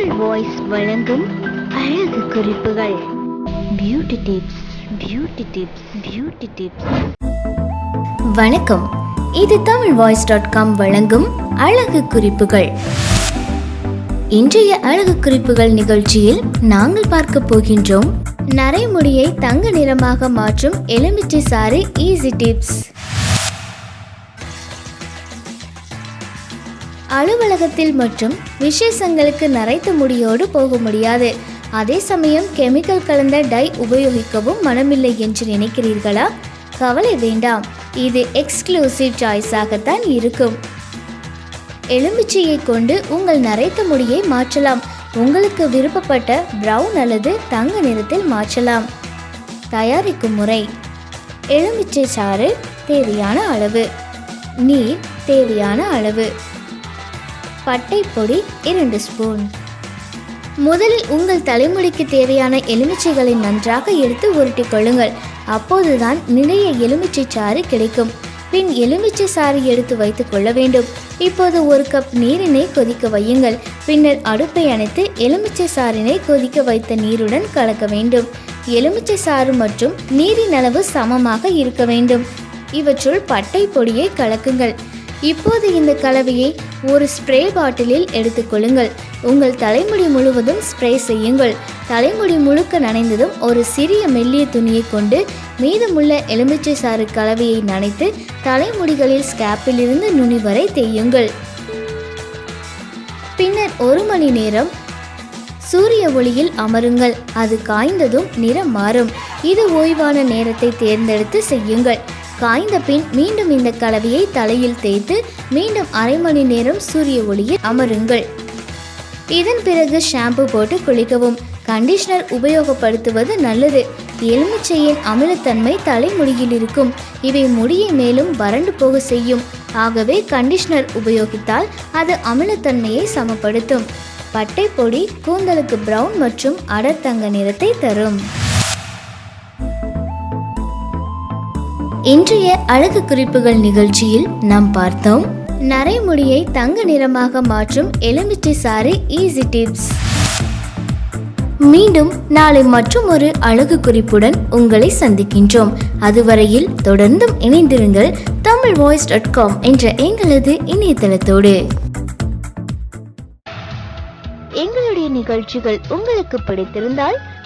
Tamil voice வழங்கும் அழகு குறிப்புகள். Beauty tips beauty tips beauty tips வணக்கம். இது தமிழ் வாய்ஸ் டாட் காம் வழங்கும் அழகு குறிப்புகள். இன்றைய அழகு குறிப்புகள் நிகழ்ச்சியில் நாங்கள் பார்க்க போகின்றோம் நரைமுடியை தங்க நிறமாக மாற்றும் எலுமிச்சை சாறு ஈஸி டிப்ஸ் அலுவலகத்தில் மற்றும் விசேஷங்களுக்கு நரைத்த முடியோடு போக முடியாது. அதே சமயம் கெமிக்கல் கலந்த டை உபயோகிக்கவும் மனமில்லை என்று நினைக்கிறீர்களா? கவலை வேண்டாம். இது எக்ஸ்க்ளூசிவ் சாய்ஸாகத்தான் இருக்கும். எலுமிச்சையை கொண்டு உங்கள் நரைத்த முடியை மாற்றலாம். உங்களுக்கு விருப்பப்பட்ட ப்ரௌன் அல்லது தங்க நிறத்தில் மாற்றலாம். தயாரிக்கும் முறை. எலுமிச்சை சாறு தேவையான அளவு. நீர் தேவையான அளவு. பட்டை பொடி இரண்டு ஸ்பூன். முதலில் உங்கள் தலைமுடிக்கு தேவையான எலுமிச்சைகளை நன்றாக எடுத்து உருட்டிக் கொள்ளுங்கள். அப்போதுதான் நிறைய எலுமிச்சை சாறு கிடைக்கும். பின் எலுமிச்சை சாறு எடுத்து வைத்துக் கொள்ள வேண்டும். இப்போது ஒரு கப் நீரினை கொதிக்க வையுங்கள். பின்னர் அடுப்பை அணைத்து எலுமிச்சை சாறினை கொதிக்க வைத்த நீருடன் கலக்க வேண்டும். எலுமிச்சை சாறு மற்றும் நீரின் அளவு சமமாக இருக்க வேண்டும். இவற்றுள் பட்டை பொடியை கலக்குங்கள். இப்போது இந்த கலவையை ஒரு ஸ்ப்ரே பாட்டிலில் எடுத்துக்கொள்ளுங்கள். உங்கள் தலைமுடி முழுவதும் ஸ்ப்ரே செய்யுங்கள். தலைமுடி முழுக்க நனைந்ததும் ஒரு சிறிய மெல்லிய துணியை கொண்டு மீதமுள்ள எலுமிச்சை சாறு கலவையை நனைத்து தலைமுடிகளில் ஸ்கேப்பிலிருந்து நுனி வரை தேயுங்கள் பின்னர் ஒரு மணி நேரம் சூரிய ஒளியில் அமருங்கள். அது காய்ந்ததும் நிறம் மாறும். இது ஓய்வான நேரத்தை தேர்ந்தெடுத்து செய்யுங்கள். காய்ந்த பின் மீண்டும் இந்த கலவையை தலையில் தேய்த்து மீண்டும் அரை மணி நேரம் சூரிய ஒளியில் அமருங்கள். இதன் பிறகு ஷாம்பு போட்டு குளிக்கவும். கண்டிஷனர் உபயோகப்படுத்துவது நல்லது. எலுமிச்சையின் அமிலத்தன்மை தலைமுடியில் இருக்கும். இவை முடியை மேலும் வறண்டு போக செய்யும். ஆகவே கண்டிஷனர் உபயோகித்தால் அது அமிலத்தன்மையை சமப்படுத்தும். பட்டை பொடி கூந்தலுக்கு பிரவுன் மற்றும் அடர் தங்க நிறத்தை தரும். இன்றைய அழகு குறிப்புகள் நிகழ்ச்சியில் நாம் பார்த்தோம் நரைமுடியை தங்க நிறமாக மாற்றும் எலுமிச்சை சாறு ஈஸி டிப்ஸ் மீண்டும் நாளை மற்றும் ஒரு அழகு குறிப்புடன் உங்களை சந்திக்கின்றோம். அதுவரையில் தொடர்ந்தும் இணைந்திருங்கள் தமிழ் வாய்ஸ் டாட் காம் என்ற எங்களது இணையதளத்தோடு. எங்களுடைய நிகழ்ச்சிகள் உங்களுக்கு பிடித்திருந்தால்